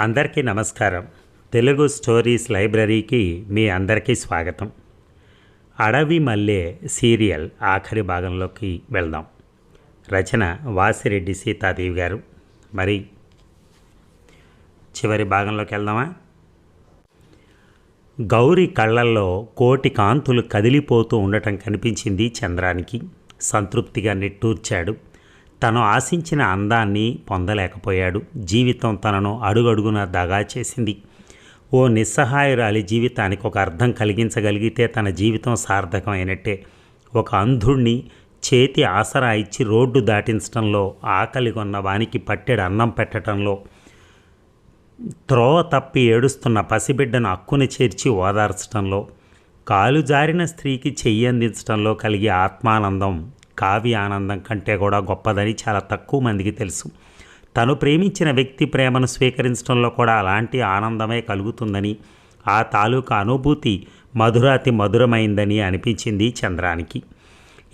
అందరికీ నమస్కారం. తెలుగు స్టోరీస్ లైబ్రరీకి మీ అందరికీ స్వాగతం. అడవి మల్లె సీరియల్ ఆఖరి భాగంలోకి వెళ్దాం. రచన వాసిరెడ్డి సీతాదేవి గారు. మరి చివరి భాగంలోకి వెళ్దామా? గౌరి కళ్ళల్లో కోటి కాంతులు కదిలిపోతూ ఉండటం కనిపించింది చంద్రానికి. సంతృప్తిగా నిట్టూర్చాడు. తను ఆశించిన అందాన్ని పొందలేకపోయాడు. జీవితం తనను అడుగడుగున దగా చేసింది. ఓ నిస్సహాయురాలి జీవితానికి ఒక అర్థం కలిగించగలిగితే తన జీవితం సార్థకమైనట్టే. ఒక అంధుణ్ణి చేతి ఆసరా ఇచ్చి రోడ్డు దాటించడంలో ఆకలి కొన్న వానికి పట్టెడు అన్నం పెట్టడంలో త్రోవ తప్పి ఏడుస్తున్న పసిబిడ్డను అక్కుని చేర్చి ఓదార్చడంలో కాలు జారిన స్త్రీకి చెయ్యి అందించడంలో కలిగే ఆత్మానందం కావ్య ఆనందం కంటే కూడా గొప్పదని చాలా తక్కువ మందికి తెలుసు. తను ప్రేమించిన వ్యక్తి ప్రేమను స్వీకరించడంలో కూడా అలాంటి ఆనందమే కలుగుతుందని ఆ తాలూకా అనుభూతి మధురాతి మధురమైందని అనిపించింది చంద్రానికి.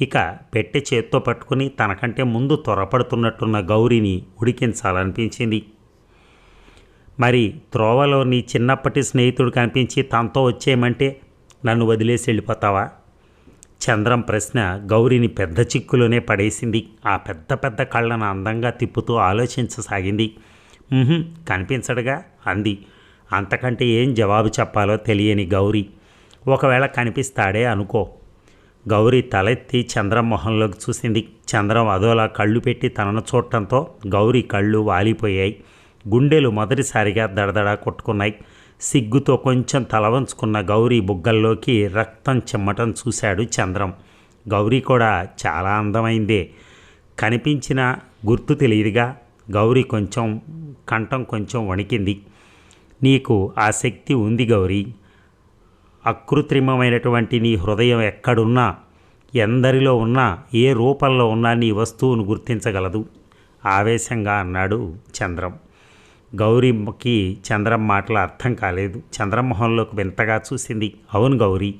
ఇక పెట్టె చేత్తో పట్టుకుని తనకంటే ముందు త్వరపడుతున్నట్టున్న గౌరిని ఉడికించాలనిపించింది. మరి త్రోవలో నీ చిన్నప్పటి స్నేహితుడు కనిపించి తనతో వచ్చేయమంటే నన్ను వదిలేసి వెళ్ళిపోతావా? చంద్రం ప్రశ్న గౌరిని పెద్ద చిక్కులోనే పడేసింది. ఆ పెద్ద పెద్ద కళ్ళను అందంగా తిప్పుతూ ఆలోచించసాగింది. కనిపించడుగా అంది. అంతకంటే ఏం జవాబు చెప్పాలో తెలియని గౌరి. ఒకవేళ కనిపిస్తాడే అనుకో. గౌరీ తలెత్తి చంద్రం మొహంలోకి చూసింది. చంద్రం అదోలా కళ్ళు పెట్టి తనను చూడటంతో గౌరీ కళ్ళు వాలిపోయాయి. గుండెలు మొదటిసారిగా దడదడా కొట్టుకున్నాయి. సిగ్గుతో కొంచెం తల వంచుకున్న గౌరీ బుగ్గల్లోకి రక్తం చిమ్మటం చూశాడు చంద్రం. గౌరీ కూడా చాలా అందమైందే. కనిపించిన గుర్తు తెలియదుగా. గౌరీ కొంచెం కంఠం కొంచెం వణికింది. నీకు ఆ శక్తి ఉంది గౌరీ. అకృత్రిమమైనటువంటి నీ హృదయం ఎక్కడున్నా ఎందరిలో ఉన్నా ఏ రూపంలో ఉన్నా నీ వస్తువును గుర్తించగలదు. ఆవేశంగా అన్నాడు చంద్రం. గౌరీకి చంద్రం మాటలు అర్థం కాలేదు. చంద్రమోహన్లోకి వింతగా చూసింది. అవును గౌరీ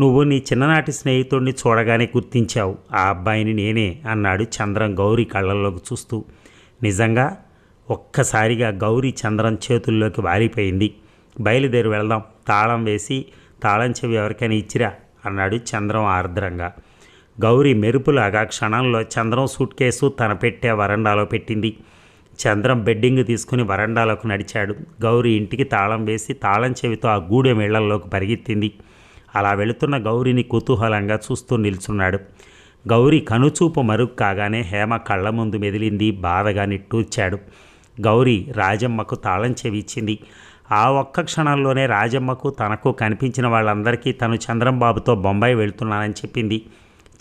నువ్వు నీ చిన్ననాటి స్నేహితుడిని చూడగానే గుర్తించావు. ఆ అబ్బాయిని నేనే అన్నాడు చంద్రం గౌరీ కళ్ళల్లోకి చూస్తూ. నిజంగా? ఒక్కసారిగా గౌరీ చంద్రం చేతుల్లోకి వాలిపోయింది. బయలుదేరి వెళ్దాం. తాళం వేసి తాళం చెవి ఎవరికైనా ఇచ్చిరా? అన్నాడు చంద్రం ఆర్ద్రంగా. గౌరీ మెరుపులాగా క్షణంలో చంద్రం సూట్ కేసు తన పెట్టే వరండాలో పెట్టింది. చంద్రం బెడ్డింగ్ తీసుకుని వరండాలోకి నడిచాడు. గౌరీ ఇంటికి తాళం వేసి తాళం చెవితో ఆ గూడెం ఇళ్ళలోకి పరిగెత్తింది. అలా వెళుతున్న గౌరీని కుతూహలంగా చూస్తూ నిల్చున్నాడు. గౌరీ కనుచూపు మరుగు కాగానే హేమ కళ్ళ ముందు మెదిలింది బాధగా నిట్టూర్చాడు. గౌరీ రాజమ్మకు తాళం చెవి ఇచ్చింది. ఆ ఒక్క క్షణంలోనే రాజమ్మకు తనకు కనిపించిన వాళ్ళందరికీ తను చంద్రంబాబుతో బొంబాయి వెళ్తున్నానని చెప్పింది.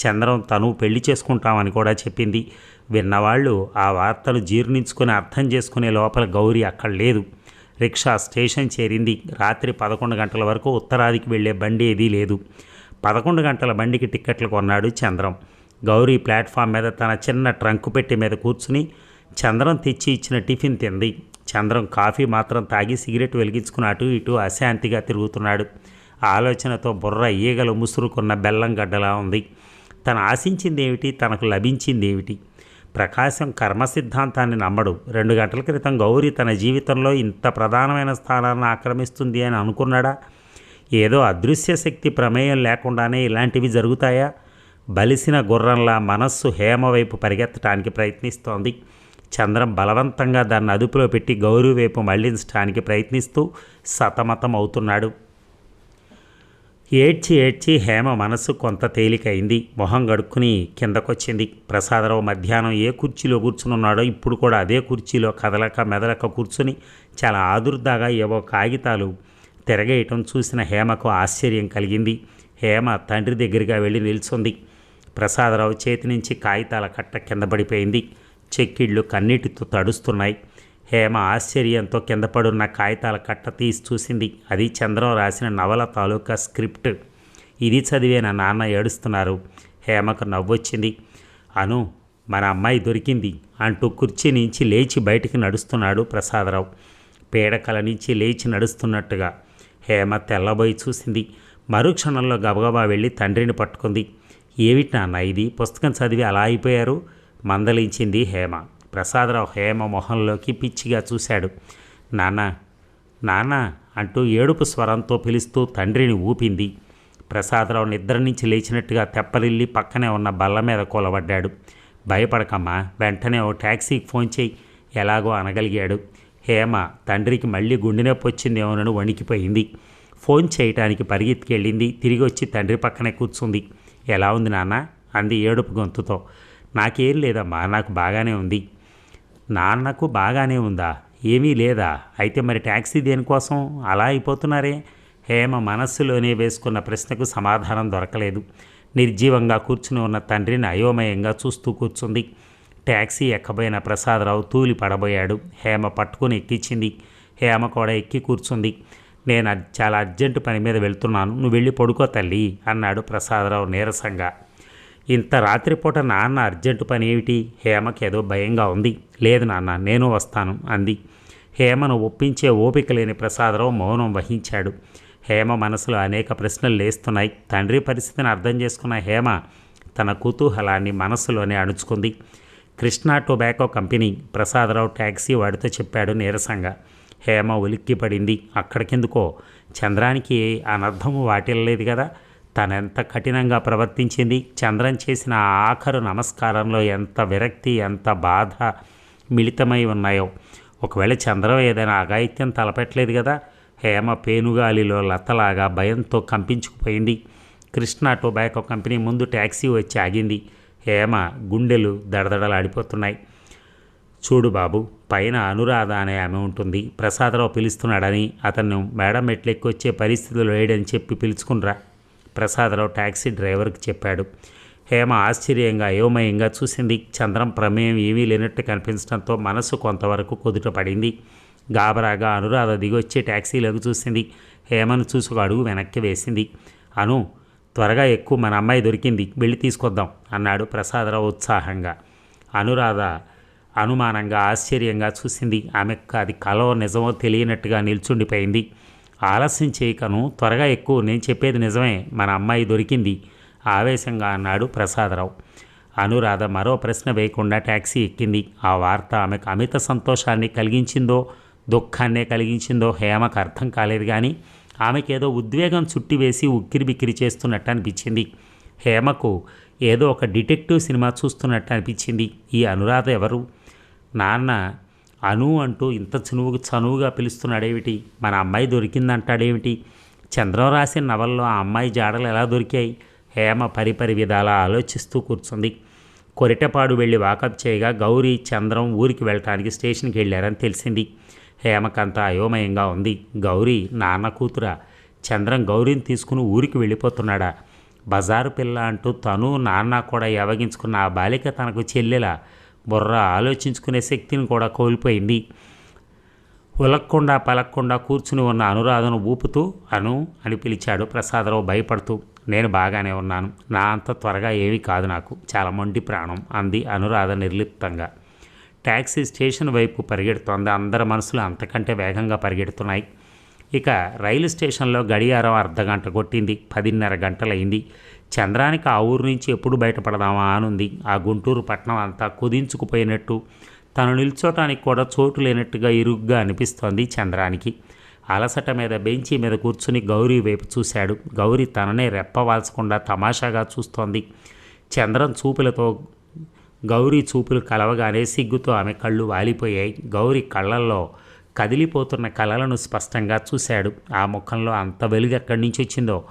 చంద్రం తను పెళ్ళి చేసుకుంటామని కూడా చెప్పింది. విన్నవాళ్ళు ఆ వార్తలు జీర్ణించుకుని అర్థం చేసుకునే లోపల గౌరీ అక్కడ లేదు. రిక్షా స్టేషన్ చేరింది. రాత్రి పదకొండు గంటల వరకు ఉత్తరాదికి వెళ్ళే బండి ఏదీ లేదు. పదకొండు గంటల బండికి టిక్కెట్లు కొన్నాడు చంద్రం. గౌరీ ప్లాట్ఫామ్ మీద తన చిన్న ట్రంకు పెట్టి మీద కూర్చుని చంద్రం తెచ్చి ఇచ్చిన టిఫిన్ తింది. చంద్రం కాఫీ మాత్రం తాగి సిగరెట్ వెలిగించుకుని అటు ఇటు అశాంతిగా తిరుగుతున్నాడు. ఆలోచనతో బుర్ర ఈగలు ముసురుకున్న బెల్లం గడ్డలా ఉంది. తను ఆశించిందేమిటి? తనకు లభించింది ఏమిటి ప్రకాశం కర్మ సిద్ధాంతాన్ని నమ్మడు. రెండు గంటల క్రితం గౌరీ తన జీవితంలో ఇంత ప్రధానమైన స్థానాన్ని ఆక్రమిస్తుంది అని అనుకున్నాడా? ఏదో అదృశ్య శక్తి ప్రమేయం లేకుండానే ఇలాంటివి జరుగుతాయా? బలిసిన గుర్రంలా మనస్సు హేమ వైపు పరిగెత్తడానికి ప్రయత్నిస్తోంది. చంద్రం బలవంతంగా దాన్ని అదుపులో పెట్టి గౌరీ వైపు మళ్ళించడానికి ప్రయత్నిస్తూ సతమతం అవుతున్నాడు ఏడ్చి ఏడ్చి హేమ మనసు కొంత తేలికైంది. మొహం గడుక్కుని కిందకొచ్చింది. ప్రసాదరావు మధ్యాహ్నం ఏ కుర్చీలో కూర్చునున్నాడో ఇప్పుడు కూడా అదే కుర్చీలో కదలక మెదలక కూర్చుని చాలా ఆదుర్దాగా ఏవో కాగితాలు తిరగేయటం చూసిన హేమకు ఆశ్చర్యం కలిగింది. హేమ తండ్రి దగ్గరగా వెళ్ళి నిల్చుంది. ప్రసాదరావు చేతి నుంచి కాగితాల కట్ట కింద పడిపోయింది. చెక్కిళ్ళు కన్నీటితో తడుస్తున్నాయి. హేమ ఆశ్చర్యంతో కింద పడున్న కాగితాల కట్ట తీసి చూసింది. అది చంద్రం రాసిన నవల తాలూకా స్క్రిప్ట్. ఇది చదివే నా నాన్న ఏడుస్తున్నారు. హేమకు నవ్వొచ్చింది. అను మన అమ్మాయి దొరికింది అంటూ కుర్చీ నుంచి లేచి బయటికి నడుస్తున్నాడు ప్రసాదరావు. పీడకల నుంచి లేచి నడుస్తున్నట్టుగా హేమ తెల్లబోయి చూసింది. మరుక్షణంలో గబగబా వెళ్ళి తండ్రిని పట్టుకుంది. ఏమిటి నాన్న ఇది? పుస్తకం చదివి అలా అయిపోయారు? మందలించింది హేమ. ప్రసాదరావు హేమ మొహంలోకి పిచ్చిగా చూశాడు. నాన్న నాన్న అంటూ ఏడుపు స్వరంతో పిలుస్తూ తండ్రిని ఊపింది. ప్రసాదరావు నిద్ర నుంచి లేచినట్టుగా తెప్పలిల్లి పక్కనే ఉన్న బల్ల మీద కూలబడ్డాడు. భయపడకమ్మా వెంటనే ఓ ట్యాక్సీకి ఫోన్ చేయి ఎలాగో అనగలిగాడు. హేమ తండ్రికి మళ్ళీ గుండె నొప్పి వచ్చిందేమోనని వణికిపోయింది. ఫోన్ చేయటానికి పరిగెత్తికెళ్ళింది తిరిగి వచ్చి తండ్రి పక్కనే కూర్చుంది. ఎలా ఉంది నాన్న? అంది ఏడుపు గొంతుతో. నాకేం లేదమ్మా నాకు బాగానే ఉంది. నాన్నకు బాగానే ఉందా? ఏమీ లేదా? అయితే మరి ట్యాక్సీ దేనికోసం? అలా అయిపోతున్నారే? హేమ మనస్సులోనే వేసుకున్న ప్రశ్నకు సమాధానం దొరకలేదు. నిర్జీవంగా కూర్చుని ఉన్న తండ్రిని అయోమయంగా చూస్తూ కూర్చుంది. ట్యాక్సీ ఎక్కబోయిన ప్రసాదరావు తూలి పడబోయాడు. హేమ పట్టుకుని ఎక్కించింది. హేమ కూడా ఎక్కి కూర్చుంది. నేను చాలా అర్జెంటు పని మీద వెళ్తున్నాను. నువ్వు వెళ్ళి పడుకో తల్లి అన్నాడు ప్రసాదరావు నీరసంగా. ఇంత రాత్రిపూట నాన్న అర్జెంటు పని ఏమిటి? హేమకి ఏదో భయంగా ఉంది. లేదు నాన్న నేను వస్తాను అంది. హేమను ఒప్పించే ఓపిక లేని ప్రసాదరావు మౌనం వహించాడు. హేమ మనసులో అనేక ప్రశ్నలు లేస్తున్నాయి. తండ్రి పరిస్థితిని అర్థం చేసుకున్న హేమ తన కుతూహలాన్ని మనస్సులోనే అణుచుకుంది. Krishna tobacco company Prasadarao taxi వాడితో చెప్పాడు నీరసంగా. హేమ ఉలిక్కిపడింది. అక్కడికెందుకో? చంద్రానికి అనర్థము వాటిల్లలేదు కదా? తనెంత కఠినంగా ప్రవర్తించింది? చంద్రం చేసిన ఆఖరు నమస్కారంలో ఎంత విరక్తి ఎంత బాధ మిళితమై ఉన్నాయో. ఒకవేళ చంద్రం ఏదైనా అఘాయిత్యం తలపెట్టలేదు కదా హేమ పేనుగాలిలో లతలాగా భయంతో కంపించుకుపోయింది. కృష్ణ టొబాకో కంపెనీ ముందు ట్యాక్సీ వచ్చి ఆగింది. హేమ గుండెలు దడదడలాడిపోతున్నాయి. చూడు బాబు పైన అనురాధ అనే ఆమె ఉంటుంది. ప్రసాదరావు పిలుస్తున్నాడని అతను మేడం ఎట్లెక్కొచ్చే పరిస్థితులు లేడని చెప్పి పిలుచుకునిరా ప్రసాదరావు ట్యాక్సీ డ్రైవర్కి చెప్పాడు. హేమ ఆశ్చర్యంగా అయోమయంగా చూసింది. చంద్రం ప్రమేయం ఏమీ లేనట్టు కనిపించడంతో మనసు కొంతవరకు కుదుట పడింది గాబరాగా అనురాధ దిగొచ్చి ట్యాక్సీలోకి చూసింది. హేమను చూసి ఒక అడుగు వెనక్కి వేసింది. అను త్వరగా ఎక్కువ మన అమ్మాయి దొరికింది. వెళ్ళి తీసుకొద్దాం అన్నాడు ప్రసాదరావు ఉత్సాహంగా. అనురాధ అనుమానంగా ఆశ్చర్యంగా చూసింది. ఆమెకు అది కలో నిజమో తెలియనట్టుగా నిల్చుండిపోయింది. ఆలస్యం చేయకను త్వరగా ఎక్కువ నేను చెప్పేది నిజమే మన అమ్మాయి దొరికింది ఆవేశంగా అన్నాడు ప్రసాదరావు. అనురాధ మరో ప్రశ్న వేయకుండా ట్యాక్సీ ఎక్కింది. ఆ వార్త ఆమెకు అమిత సంతోషాన్ని కలిగించిందో దుఃఖాన్నే కలిగించిందో హేమకు అర్థం కాలేదు కానీ ఆమెకేదో ఉద్వేగం చుట్టివేసి ఉక్కిరి బిక్కిరి చేస్తున్నట్టు అనిపించింది. హేమకు ఏదో ఒక డిటెక్టివ్ సినిమా చూస్తున్నట్టు అనిపించింది. ఈ అనురాధ ఎవరు? నాన్న అను అంటూ ఇంత చనువుకు చనువుగా పిలుస్తున్నాడేమిటి? మన అమ్మాయి దొరికిందంటాడేమిటి? చంద్రం రాసిన నవల్లో ఆ అమ్మాయి జాడలు ఎలా దొరికాయి? హేమ పరిపరి విధాలా ఆలోచిస్తూ కూర్చుంది. కొరిటపాడు వెళ్ళి వాకప్ చేయగా గౌరీ చంద్రం ఊరికి వెళ్ళటానికి స్టేషన్కి వెళ్ళారని తెలిసింది. హేమకంతా అయోమయంగా ఉంది. గౌరీ నాన్న కూతురా చంద్రం గౌరీని తీసుకుని ఊరికి వెళ్ళిపోతున్నాడా? బజారు పిల్ల అంటూ తను నాన్న కూడా యవగించుకున్న ఆ బాలిక తనకు చెల్లెలా? బుర్ర ఆలోచించుకునే శక్తిని కూడా కోల్పోయింది. ఉలక్కుండా పలక్కుండా కూర్చుని ఉన్న అనురాధను ఊపుతూ అను అని పిలిచాడు ప్రసాదరావు భయపడుతూ. నేను బాగానే ఉన్నాను. నా అంత త్వరగా ఏమీ కాదు నాకు. చాలా మొండి ప్రాణం అంది అనురాధ నిర్లిప్తంగా. ట్యాక్సీ స్టేషన్ వైపు పరిగెడుతోంది. అందరి మనసులు అంతకంటే వేగంగా పరిగెడుతున్నాయి. ఇక రైలు స్టేషన్లో గడియారం అర్ధగంట కొట్టింది. పదిన్నర గంటలైంది. చంద్రానికి ఆ ఊరు నుంచి ఎప్పుడు బయటపడదామా అనుంది. ఆ గుంటూరు పట్టణం అంతా కుదించుకుపోయినట్టు. తను నిల్చోటానికి కూడా చోటు లేనట్టుగా ఇరుగ్గా అనిపిస్తోంది చంద్రానికి. అలసట మీద బెంచి మీద కూర్చుని గౌరీ వైపు చూశాడు. గౌరీ తననే రెప్పవాల్చకుండా తమాషాగా చూస్తోంది. చంద్రం చూపులతో గౌరీ చూపులు కలవగానే సిగ్గుతో ఆమె కళ్ళు వాలిపోయాయి. గౌరీ కళ్ళల్లో కదిలిపోతున్న కళలను స్పష్టంగా చూశాడు. ఆ ముఖంలో అంత వెలుగు ఎక్కడి నుంచి వచ్చిందో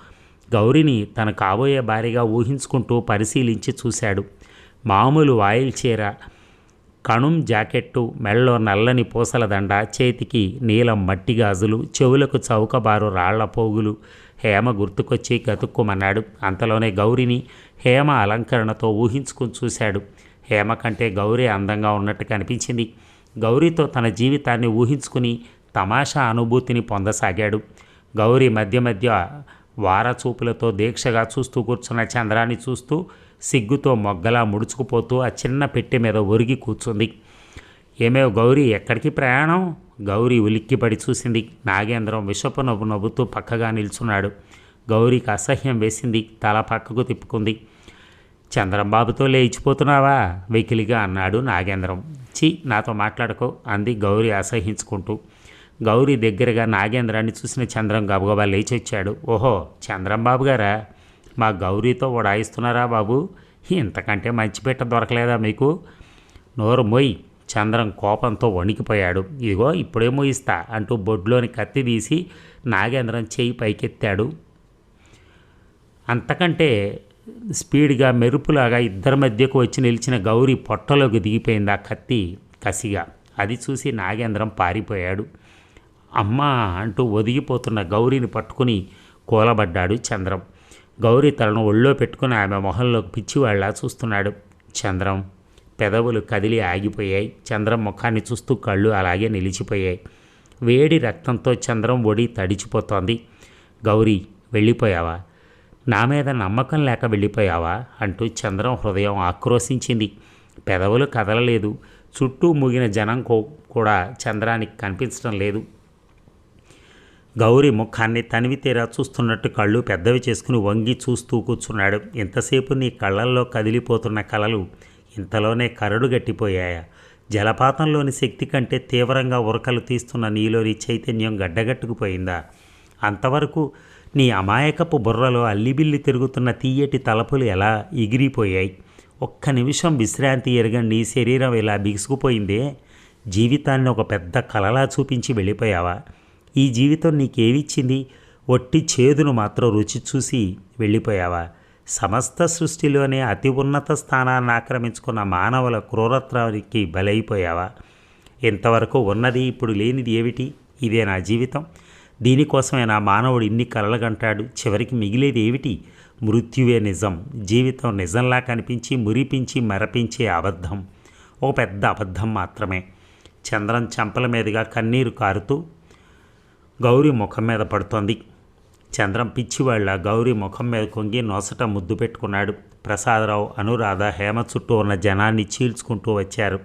గౌరిని తన కాబోయే భార్యగా ఊహించుకుంటూ పరిశీలించి చూశాడు. మామూలు వాయిల్ చీర కణుం జాకెట్టు మెళ్ళలో నల్లని పూసల దండ చేతికి నీలం మట్టి గాజులు చెవులకు చౌకబారు రాళ్ళ పోగులు. హేమ గుర్తుకొచ్చి గతుక్కుమన్నాడు. అంతలోనే గౌరిని హేమ అలంకరణతో ఊహించుకుని చూశాడు. హేమ కంటే గౌరీ అందంగా ఉన్నట్టు కనిపించింది. గౌరీతో తన జీవితాన్ని ఊహించుకుని తమాషా అనుభూతిని పొందసాగాడు. గౌరీ మధ్య మధ్య వారచూపులతో దీక్షగా చూస్తూ కూర్చున్న చంద్రాన్ని చూస్తూ సిగ్గుతో మొగ్గలా ముడుచుకుపోతూ ఆ చిన్న పెట్టె మీద ఒరిగి కూర్చుంది. ఏమేవ్ గౌరీ ఎక్కడికి ప్రయాణం? గౌరీ ఉలిక్కిపడి చూసింది. నాగేంద్రం విషపు నవ్వు నవ్వుతూ పక్కగా నిల్చున్నాడు. గౌరీకి అసహ్యం వేసింది. తల పక్కకు తిప్పుకుంది. చంద్రంబాబుతో లేచిపోతున్నావా? వెకిలిగా అన్నాడు నాగేంద్రం. వచ్చి నాతో మాట్లాడుకో అంది గౌరీ అసహించుకుంటూ. గౌరీ దగ్గరగా నాగేంద్రాన్ని చూసిన చంద్రం గబగబా లేచి వచ్చాడు. ఓహో చంద్రం బాబు గారా? మా గౌరీతో ఉడాయిస్తున్నారా బాబు? ఇంతకంటే మంచి బిడ్డ దొరకలేదా మీకు? నోరు మొయ్ చంద్రం కోపంతో వణికిపోయాడు. ఇదిగో ఇప్పుడే మోయిస్తా అంటూ బొడ్లోని కత్తి తీసి నాగేంద్రం చేయి పైకెత్తాడు. అంతకంటే స్పీడ్గా మెరుపులాగా ఇద్దరి మధ్యకు వచ్చి నిలిచిన గౌరీ పొట్టలోకి దిగిపోయింది ఆ కత్తి కసిగా. అది చూసి నాగేంద్రం పారిపోయాడు. అమ్మ అంటూ ఒదిగిపోతున్న గౌరీని పట్టుకుని కూలబడ్డాడు చంద్రం. గౌరీ తలను ఒళ్ళో పెట్టుకుని ఆమె మొహంలోకి పిచ్చివాళ్ళా చూస్తున్నాడు చంద్రం. పెదవులు కదిలి ఆగిపోయాయి. చంద్రం ముఖాన్ని చూస్తూ కళ్ళు అలాగే నిలిచిపోయాయి. వేడి రక్తంతో చంద్రం ఒడి తడిచిపోతోంది. గౌరీ వెళ్ళిపోయావా? నా మీద నమ్మకం లేక వెళ్ళిపోయావా? అంటూ చంద్రం హృదయం ఆక్రోశించింది. పెదవులు కదలలేదు. చుట్టూ మూగిన జనం కో- కూడా చంద్రానికి కనిపించడం లేదు. గౌరీ ముఖాన్ని తనివి తీరా చూస్తున్నట్టు కళ్ళు పెద్దవి చేసుకుని వంగి చూస్తూ కూర్చున్నాడు. ఇంతసేపు నీ కళ్ళల్లో కదిలిపోతున్న కలలు ఇంతలోనే కరడు గట్టిపోయాయా. జలపాతంలోని శక్తి కంటే తీవ్రంగా ఉరకలు తీస్తున్న నీలోని చైతన్యం గడ్డగట్టుకుపోయిందా? అంతవరకు నీ అమాయకపు బుర్రలో అల్లిబిల్లి తిరుగుతున్న తీయటి తలపులు ఎలా ఎగిరిపోయాయి? ఒక్క నిమిషం విశ్రాంతి ఎరగండి నీ శరీరం ఇలా బిగుసుకుపోయిందే? జీవితాన్ని ఒక పెద్ద కలలా చూపించి వెళ్ళిపోయావా? ఈ జీవితం నీకేమిచ్చింది ఒట్టి చేదును మాత్రం రుచి చూసి వెళ్ళిపోయావా? సమస్త సృష్టిలోనే అతి ఉన్నత స్థానాన్ని ఆక్రమించుకున్న మానవుల క్రూరత్వానికి బలైపోయావా? ఇంతవరకు ఉన్నది ఇప్పుడు లేనిది ఏమిటి? ఇదే నా జీవితం. దీనికోసమే నా మానవుడు ఇన్ని కలలుగంటాడు. చివరికి మిగిలేది ఏమిటి? మృత్యువే నిజం. జీవితం నిజంలా కనిపించి మురిపించి మరపించే అబద్ధం. ఒక పెద్ద అబద్ధం మాత్రమే. చంద్రం చెంపల మీదుగా కన్నీరు కారుతూ గౌరీ ముఖం మీద పడుతోంది. చంద్రం పిచ్చివాళ్ళ గౌరీ ముఖం మీద కొంగి నొసట ముద్దు పెట్టుకున్నాడు. ప్రసాదరావు అనురాధ హేమ చుట్టూ ఉన్న జనాన్ని చీల్చుకుంటూ వచ్చారు.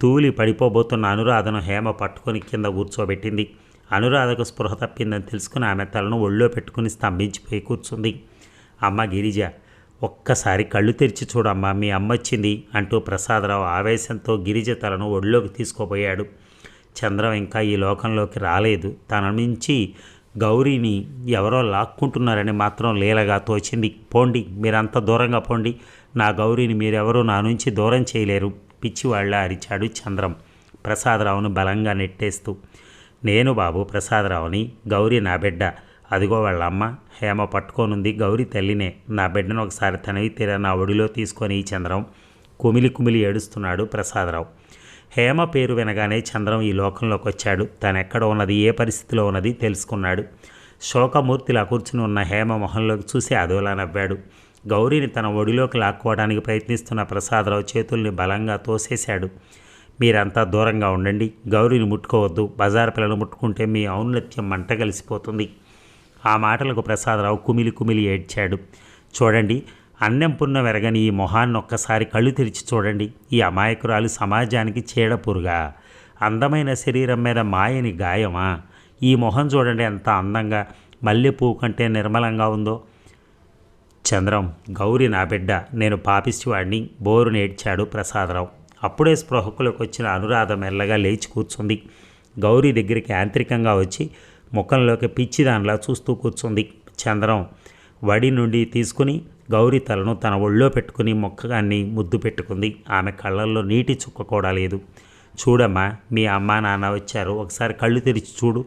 తూలి పడిపోబోతున్న అనురాధను హేమ పట్టుకొని కింద కూర్చోబెట్టింది. అనురాధకు స్పృహ తప్పిందని తెలుసుకుని ఆమె తలను ఒళ్ళో పెట్టుకుని స్తంభించిపోయి కూర్చుంది. అమ్మ గిరిజ ఒక్కసారి కళ్ళు తెరిచి చూడమ్మా మీ అమ్మ వచ్చింది అంటూ ప్రసాదరావు ఆవేశంతో గిరిజ తలను ఒళ్ళోకి తీసుకోబోయాడు. చంద్రం ఇంకా ఈ లోకంలోకి రాలేదు. తన నుంచి గౌరీని ఎవరో లాక్కుంటున్నారని మాత్రం లీలగా తోచింది. పోండి మీరంత దూరంగా పోండి. నా గౌరీని మీరెవరూ నా నుంచి దూరం చేయలేరు. పిచ్చివాళ్ళ అరిచాడు చంద్రం. ప్రసాదరావును బలంగా నెట్టేస్తూ నేను బాబు ప్రసాదరావుని గౌరీ నా బిడ్డ. అదిగో వాళ్ళ అమ్మ హేమ పట్టుకోనుంది. గౌరీ తల్లినే నా బిడ్డను ఒకసారి తనవి తీరా నా ఒడిలో తీసుకొని ఈ చంద్రం. కుమిలి కుమిలి ఏడుస్తున్నాడు ప్రసాదరావు. హేమ పేరు వినగానే చంద్రం ఈ లోకంలోకి వచ్చాడు. తను ఎక్కడ ఉన్నది ఏ పరిస్థితిలో ఉన్నది తెలుసుకున్నాడు. శోకమూర్తిలా కూర్చుని ఉన్న హేమ మొహంలోకి చూసి అదోలా నవ్వాడు. గౌరీని తన ఒడిలోకి లాక్కోవడానికి ప్రయత్నిస్తున్న ప్రసాదరావు చేతుల్ని బలంగా తోసేశాడు. మీరంతా దూరంగా ఉండండి. గౌరీని ముట్టుకోవద్దు. బజార్ పిల్లలు ముట్టుకుంటే మీ ఔన్నత్యం మంట కలిసిపోతుంది. ఆ మాటలకు ప్రసాదరావు కుమిలి కుమిలి ఏడ్చాడు. చూడండి అన్నం పున్న వెరగని ఈ మొహాన్ని ఒక్కసారి కళ్ళు తెరిచి చూడండి. ఈ అమాయకురాలు సమాజానికి చీడపురుగా. అందమైన శరీరం మీద మాయని గాయమా? ఈ మొహం చూడండి ఎంత అందంగా మల్లెపూ కంటే నిర్మలంగా ఉందో. చంద్రం గౌరి నా బిడ్డ నేను పాపిస్టివాడిని బోరు నేడ్చాడు ప్రసాదరావు. అప్పుడే స్పృహకులకు వచ్చిన అనురాధ మెల్లగా లేచి కూర్చుంది. గౌరీ దగ్గరికి యాంత్రికంగా వచ్చి ముఖంలోకి పిచ్చి దానిలా చూస్తూ కూర్చుంది. చంద్రం వడి నుండి తీసుకుని గౌరీ తలను తన ఒళ్ళో పెట్టుకుని మొక్కగాన్ని ముద్దు పెట్టుకుంది. ఆమె కళ్ళల్లో నీటి చుక్క కూడా లేదు. చూడమ్మా మీ అమ్మా నాన్న వచ్చారు. ఒకసారి కళ్ళు తెరిచి చూడు.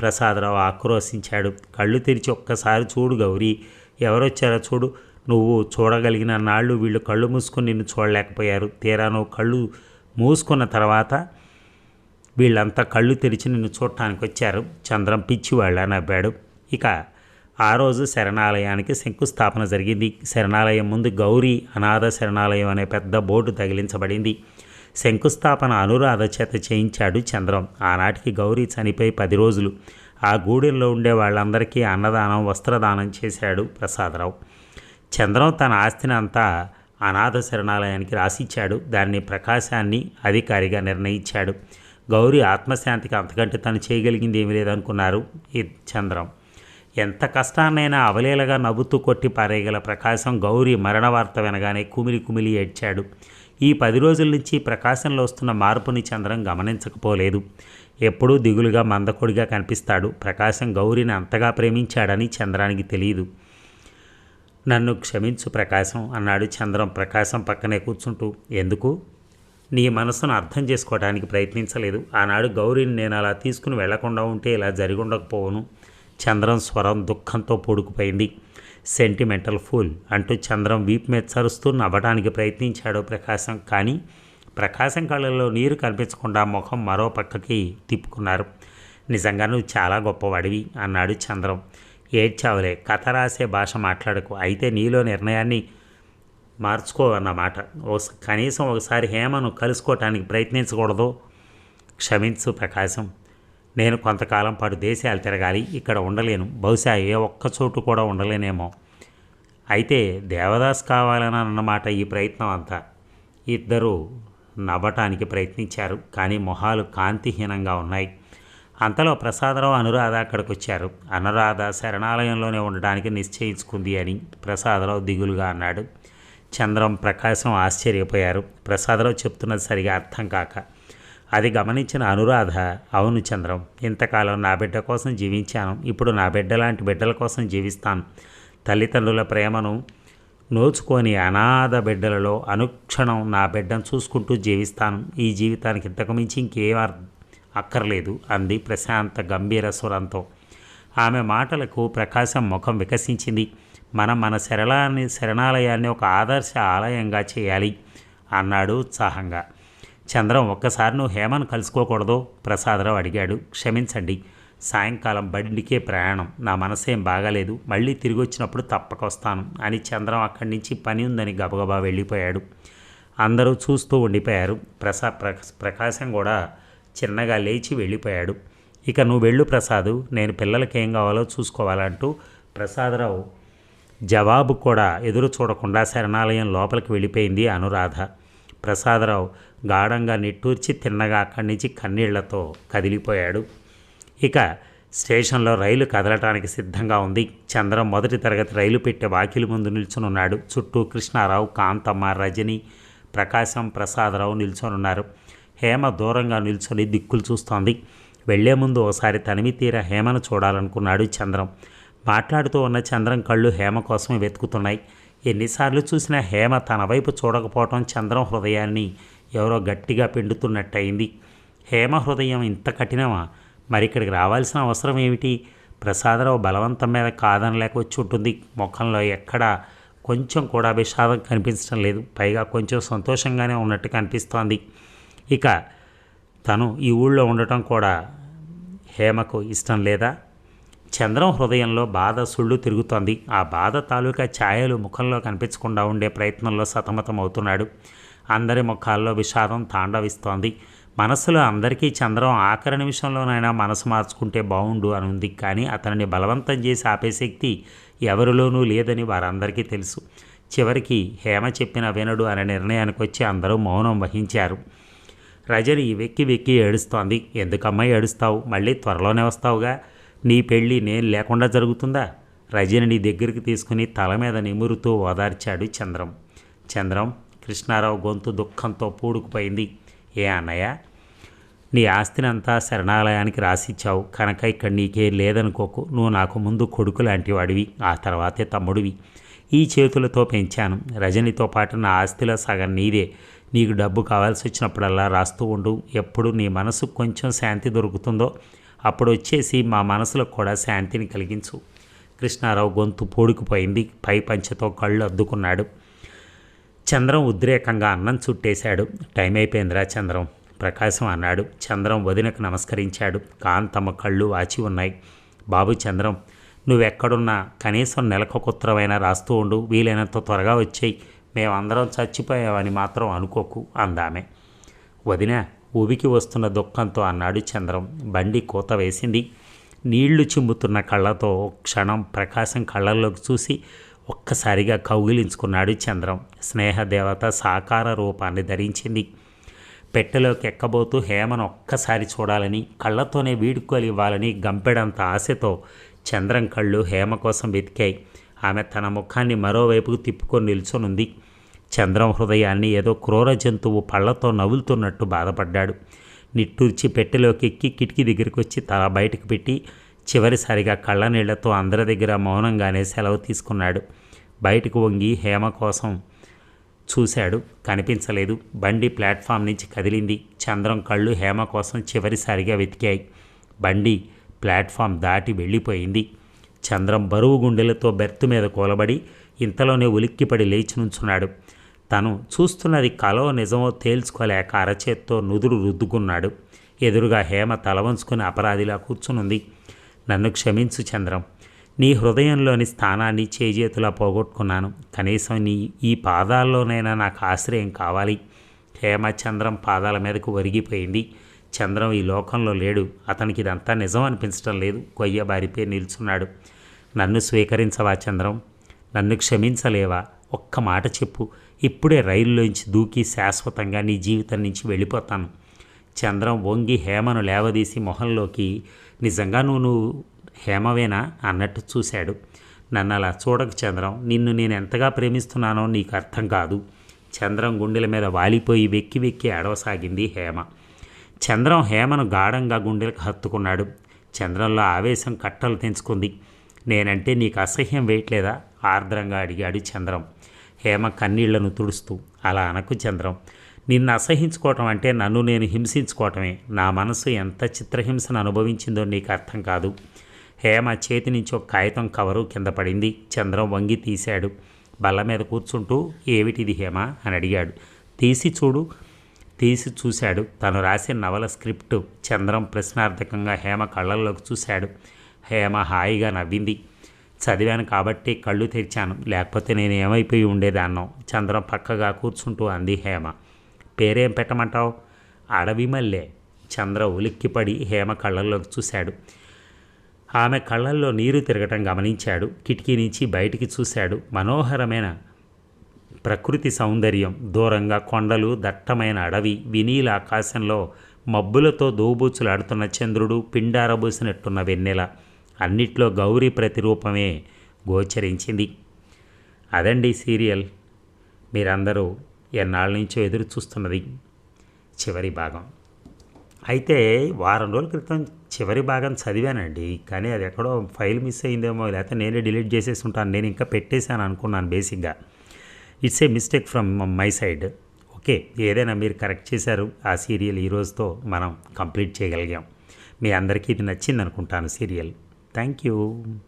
ప్రసాదరావు ఆక్రోశించాడు. కళ్ళు తెరిచి ఒక్కసారి చూడు గౌరీ. ఎవరొచ్చారో చూడు. నువ్వు చూడగలిగిన నాళ్ళు వీళ్ళు కళ్ళు మూసుకొని నిన్ను చూడలేకపోయారు. తీరా నువ్వు కళ్ళు మూసుకున్న తర్వాత వీళ్ళంతా కళ్ళు తెరిచి నిన్ను చూడటానికి వచ్చారు. చంద్రం పిచ్చివాళ్ళ నవ్వాడు. ఇక ఆ రోజు శరణాలయానికి శంకుస్థాపన జరిగింది. శరణాలయం ముందు గౌరీ అనాథ శరణాలయం అనే పెద్ద బోర్డు తగిలించబడింది. శంకుస్థాపన అనురాధ చేత చేయించాడు చంద్రం. ఆనాటికి గౌరీ చనిపోయి పది రోజులు. ఆ గూడెల్లో ఉండే వాళ్ళందరికీ అన్నదానం వస్త్రదానం చేశాడు ప్రసాదరావు. చంద్రం తన ఆస్తిని అంతా అనాథ శరణాలయానికి రాసిచ్చాడు. దాన్ని ప్రకాశాన్ని అధికారిగా నిర్ణయించాడు. గౌరీ ఆత్మశాంతికి అంతకంటే తను చేయగలిగింది ఏమీ లేదనుకున్నారు ఈ చంద్రం. ఎంత కష్టాన్నైనా అవలేలగా నవ్వుతూ కొట్టి పారేయగల ప్రకాశం గౌరీ మరణ వార్త వినగానే కుమిలి కుమిలి ఏడ్చాడు. ఈ పది రోజుల నుంచి ప్రకాశంలో వస్తున్న మార్పుని చంద్రం గమనించకపోలేదు. ఎప్పుడూ దిగులుగా మందకొడిగా కనిపిస్తాడు. ప్రకాశం గౌరిని అంతగా ప్రేమించాడని చంద్రానికి తెలియదు నన్ను క్షమించు ప్రకాశం అన్నాడు చంద్రం ప్రకాశం పక్కనే కూర్చుంటూ. ఎందుకు? నీ మనసును అర్థం చేసుకోవడానికి ప్రయత్నించలేదు. ఆనాడు గౌరిని నేను అలా తీసుకుని వెళ్ళకుండా ఉంటే ఇలా జరిగి ఉండకపోవును చంద్రం స్వరం దుఃఖంతో పొడుకుపోయింది. సెంటిమెంటల్ ఫుల్ అంటూ చంద్రం వీపు మీద చరుస్తూ నవ్వడానికి ప్రయత్నించాడు ప్రకాశం. కానీ ప్రకాశం కళ్ళల్లో నీరు కనిపించకుండా ముఖం మరో పక్కకి తిప్పుకున్నారు. నిజంగా నువ్వు చాలా గొప్పవాడివి అన్నాడు చంద్రం. ఏడ్చావులే కథ రాసే భాష మాట్లాడకు అయితే నీలో నిర్ణయాన్ని మార్చుకో అన్నమాట. ఓ కనీసం ఒకసారి హేమను కలుసుకోవటానికి ప్రయత్నించకూడదు. క్షమించు ప్రకాశం. నేను కొంతకాలం పాటు దేశాలు తిరగాలి ఇక్కడ ఉండలేను. బహుశా ఏ ఒక్క చోటు కూడా ఉండలేనేమో. అయితే దేవదాస్ కావాలని అన్నమాట ఈ ప్రయత్నం అంతా. ఇద్దరు నవ్వటానికి ప్రయత్నించారు కానీ మొహాలు కాంతిహీనంగా ఉన్నాయి. అంతలో ప్రసాదరావు అనురాధ అక్కడికి వచ్చారు అనురాధ శరణాలయంలోనే ఉండడానికి నిశ్చయించుకుంది అని ప్రసాదరావు దిగులుగా అన్నాడు. చంద్రం ప్రకాశం ఆశ్చర్యపోయారు. ప్రసాదరావు చెప్తున్నది సరిగా అర్థం కాక అది గమనించిన అనురాధ అవును చంద్రం ఇంతకాలం నా బిడ్డ కోసం జీవించాను. ఇప్పుడు నా బిడ్డ లాంటి బిడ్డల కోసం జీవిస్తాను. తల్లిదండ్రుల ప్రేమను నోచుకొని అనాథ బిడ్డలలో అనుక్షణం నా బిడ్డను చూసుకుంటూ జీవిస్తాను. ఈ జీవితానికి ఇంతకు మించి ఇంకేం అర్థం అక్కర్లేదు అంది ప్రశాంత గంభీర స్వరంతో. ఆమె మాటలకు ప్రకాశం ముఖం వికసించింది. మనం మన శరణాన్ని శరణాలయాన్ని ఒక ఆదర్శ ఆలయంగా చేయాలి అన్నాడు ఉత్సాహంగా చంద్రం ఒక్కసారి నువ్వు హేమను కలుసుకోకూడదు? ప్రసాదరావు అడిగాడు. క్షమించండి. సాయంకాలం బండికే ప్రయాణం. నా మనసేం బాగాలేదు. మళ్ళీ తిరిగి వచ్చినప్పుడు తప్పక వస్తాను అని చంద్రం అక్కడి నుంచి పని ఉందని గబగబా వెళ్ళిపోయాడు. అందరూ చూస్తూ ఉండిపోయారు. ప్రసా ప్రకాశం కూడా చిన్నగా లేచి వెళ్ళిపోయాడు. ఇక నువ్వు వెళ్ళు ప్రసాదు నేను పిల్లలకి ఏం కావాలో చూసుకోవాలంటూ ప్రసాదరావు జవాబు కూడా ఎదురు చూడకుండా శరణాలయం లోపలికి వెళ్ళిపోయింది అనురాధ. ప్రసాదరావు గాఢంగా నిట్టూర్చి తిన్నగా అక్కడి నుంచి కన్నీళ్ళతో కదిలిపోయాడు. ఇక స్టేషన్లో రైలు కదలటానికి సిద్ధంగా ఉంది. చంద్రం మొదటి తరగతి రైలు పెట్టే వాకిలి ముందు నిల్చునున్నాడు. చుట్టూ కృష్ణారావు కాంతమ్మ రజని ప్రకాశం ప్రసాదరావు నిల్చొనున్నారు. హేమ దూరంగా నిల్చొని దిక్కులు చూస్తోంది. వెళ్ళే ముందు ఒకసారి తనివి తీర హేమను చూడాలనుకున్నాడు చంద్రం. మాట్లాడుతూ ఉన్న చంద్రం కళ్ళు హేమ కోసం వెతుకుతున్నాయి. ఎన్నిసార్లు చూసినా హేమ తన వైపు చూడకపోవటం చంద్రం హృదయాన్ని ఎవరో గట్టిగా పిండుతున్నట్టయింది. హేమ హృదయం ఇంత కఠినమా? మరి ఇక్కడికి రావాల్సిన అవసరం ఏమిటి? ప్రసాదరావు బలవంతం మీద కాదనలేక వచ్చి ఉంటుంది. ముఖంలో ఎక్కడా కొంచెం కూడా విషాదం కనిపించడం లేదు. పైగా కొంచెం సంతోషంగానే ఉన్నట్టు కనిపిస్తోంది ఇక తను ఈ ఊళ్ళో ఉండటం కూడా హేమకు ఇష్టం లేదా? చంద్రం హృదయంలో బాధ సుళ్ళు తిరుగుతోంది. ఆ బాధ తాలూకా ఛాయలు ముఖంలో కనిపించకుండా ఉండే ప్రయత్నంలో సతమతమవుతున్నాడు. అందరి ముఖాల్లో విషాదం తాండవిస్తోంది. మనసులో అందరికీ చంద్రం ఆఖరి నిమిషంలోనైనా మనసు మార్చుకుంటే బాగుండు అని ఉంది కానీ అతనిని బలవంతం చేసి ఆపే శక్తి ఎవరిలోనూ లేదని వారందరికీ తెలుసు. చివరికి హేమ చెప్పిన వినడు అనే నిర్ణయానికి వచ్చి అందరూ మౌనం వహించారు. రజని వెక్కి వెక్కి ఏడుస్తోంది. ఎందుకమ్మా ఏడుస్తావు? మళ్ళీ త్వరలోనే వస్తావుగా? నీ పెళ్ళి నేను లేకుండా జరుగుతుందా? రజని నీ దగ్గరికి తీసుకుని తల మీద నిమురుతూ ఓదార్చాడు చంద్రం. చంద్రం కృష్ణారావు గొంతు దుఃఖంతో పూడుకుపోయింది. ఏ అన్నయ్య? నీ ఆస్తినంతా శరణాలయానికి రాసిచ్చావు. కనుక ఇక్కడ నీకే లేదనుకోకు. నువ్వు నాకు ముందు కొడుకు లాంటి వాడివి ఆ తర్వాతే తమ్ముడివి. ఈ చేతులతో పెంచాను. రజనితో పాటు నా ఆస్తిలో సగం నీదే. నీకు డబ్బు కావాల్సి వచ్చినప్పుడల్లా రాస్తూ ఉండు. ఎప్పుడు నీ మనసు కొంచెం శాంతి దొరుకుతుందో అప్పుడు వచ్చేసి మా మనసులో కూడా శాంతిని కలిగించు. కృష్ణారావు గొంతు పూడుకుపోయింది. పై పంచతో కళ్ళు అద్దుకున్నాడు. చంద్రం ఉద్రేకంగా అన్నం చుట్టేశాడు. టైం అయిపోయిందిరా చంద్రం ప్రకాశం అన్నాడు. చంద్రం వదినకు నమస్కరించాడు. కాంతమ్మ కళ్ళు వాచి ఉన్నాయి. బాబు చంద్రం నువ్వెక్కడున్నా కనీసం నెలకొక ఉత్తరమైనా రాస్తూ ఉండు. వీలైనంత త్వరగా వచ్చేయి. మేమందరం చచ్చిపోయామని మాత్రం అనుకోకు అందామె. వదిన ఉబికి వస్తున్న దుఃఖంతో అన్నాడు చంద్రం. బండి కూత వేసింది. నీళ్ళు చిమ్ముతున్న కళ్ళతో క్షణం ప్రకాశం కళ్ళల్లోకి చూసి ఒక్కసారిగా కౌగిలించుకున్నాడు చంద్రం. స్నేహదేవత సాకార రూపాన్ని ధరించింది. పెట్టెలోకి ఎక్కబోతూ హేమను ఒక్కసారి చూడాలని కళ్ళతోనే వీడుకోలు ఇవ్వాలని గంపెడంత ఆశతో చంద్రం కళ్ళు హేమ కోసం వెతికాయి. ఆమె తన ముఖాన్ని మరోవైపుకు తిప్పుకొని నిల్చొనుంది. చంద్రం హృదయాన్ని ఏదో క్రూర జంతువు పళ్ళతో నవ్వులుతున్నట్టు బాధపడ్డాడు. నిట్టూర్చి పెట్టెలోకి ఎక్కి కిటికీ దగ్గరికి వచ్చి తల బయటకు పెట్టి చివరిసారిగా కళ్ళ నీళ్ళతో అందరి దగ్గర మౌనంగానే సెలవు తీసుకున్నాడు. బయటకు వంగి హేమ కోసం చూశాడు. కనిపించలేదు. బండి ప్లాట్ఫామ్ నుంచి కదిలింది. చంద్రం కళ్ళు హేమ కోసం చివరిసారిగా వెతికాయి. బండి ప్లాట్ఫామ్ దాటి వెళ్ళిపోయింది. చంద్రం బరువు గుండెలతో బెర్త్ మీద కూలబడి ఇంతలోనే ఉలిక్కిపడి లేచి నుంచున్నాడు. తను చూస్తున్నది కలో నిజమో తేల్చుకోలేక అరచేత్తో నుదురు రుద్దుకున్నాడు. ఎదురుగా హేమ తలవంచుకుని అపరాధిలా కూర్చునుంది. నన్ను క్షమించు చంద్రం. నీ హృదయంలోని స్థానాన్ని చేజేతులా పోగొట్టుకున్నాను. కనీసం నీ ఈ పాదాల్లోనైనా నాకు ఆశ్రయం కావాలి. హేమ చంద్రం పాదాల మీదకు ఒరిగిపోయింది. చంద్రం ఈ లోకంలో లేడు. అతనికి ఇదంతా నిజం అనిపించడం లేదు. కొయ్య బారిపై నిల్చున్నాడు. నన్ను స్వీకరించవా చంద్రం? నన్ను క్షమించలేవా? ఒక్క మాట చెప్పు. ఇప్పుడే రైలులోంచి దూకి శాశ్వతంగా నీ జీవితం నుంచి వెళ్ళిపోతాను. చంద్రం వంగి హేమను లేవదీసి మొహంలోకి నిజంగా నువ్వు నువ్వు హేమవేనా? అన్నట్టు చూశాడు. నన్ను అలా చూడక చంద్రం. నిన్ను నేను ఎంతగా ప్రేమిస్తున్నానో నీకు అర్థం కాదు. చంద్రం గుండెల మీద వాలిపోయి వెక్కి వెక్కి అడవసాగింది హేమ. చంద్రం హేమను గాఢంగా గుండెలకు హత్తుకున్నాడు. చంద్రంలో ఆవేశం కట్టలు తెంచుకుంది. నేనంటే నీకు అసహ్యం వేయట్లేదా? ఆర్ద్రంగా అడిగాడు చంద్రం. హేమ కన్నీళ్ళను తుడుస్తూ అలా అనకు చంద్రం. నిన్ను అసహించుకోవటం అంటే నన్ను నేను హింసించుకోవటమే. నా మనసు ఎంత చిత్రహింసను అనుభవించిందో నీకు అర్థం కాదు. హేమ చేతి నుంచి ఒక కాగితం కవరు కింద పడింది. చంద్రం వంగి తీశాడు. బల్ల మీద కూర్చుంటూ ఏమిటిది హేమ? అని అడిగాడు. తీసి చూడు. తీసి చూశాడు. తను రాసిన నవల స్క్రిప్ట్ చంద్రం ప్రశ్నార్థకంగా హేమ కళ్ళల్లోకి చూశాడు. హేమ హాయిగా నవ్వింది. చదివాను కాబట్టి కళ్ళు తెరిచాను. లేకపోతే నేను ఏమైపోయి ఉండేదాన్నో. చంద్రం పక్కగా కూర్చుంటూ అంది హేమ. పేరేం పెట్టమంటావు? అడవి మల్లె. చంద్ర ఉలిక్కిపడి హేమ కళ్ళల్లోకి చూశాడు. ఆమె కళ్ళల్లో నీరు తిరగటం గమనించాడు. కిటికీ నుంచి బయటికి చూశాడు. మనోహరమైన ప్రకృతి సౌందర్యం. దూరంగా కొండలు దట్టమైన అడవి వినీల ఆకాశంలో మబ్బులతో దోబూచులాడుతున్న చంద్రుడు పిండారబోసినట్టున్న వెన్నెల. అన్నిట్లో గౌరీ ప్రతిరూపమే గోచరించింది. అదండి సీరియల్. మీరందరూ ఎన్నాళ్ళ నుంచో ఎదురు చూస్తున్నది చివరి భాగం. అయితే వారం రోజుల క్రితం చివరి భాగం చదివానండి. కానీ అది ఎక్కడో ఫైల్ మిస్ అయిందేమో లేకపోతే నేనే డిలీట్ చేసేసి ఉంటాను. నేను ఇంకా పెట్టేశాను అనుకున్నాను బేసిక్గా. It's a mistake from my side. Okay ఏదైనా మీరు కరెక్ట్ చేశారు ఆ సీరియల్ ఈ రోజుతో మనం కంప్లీట్ చేయగలిగాం. మీ అందరికీ ఇది నచ్చింది అనుకుంటాను సీరియల్. Thank you.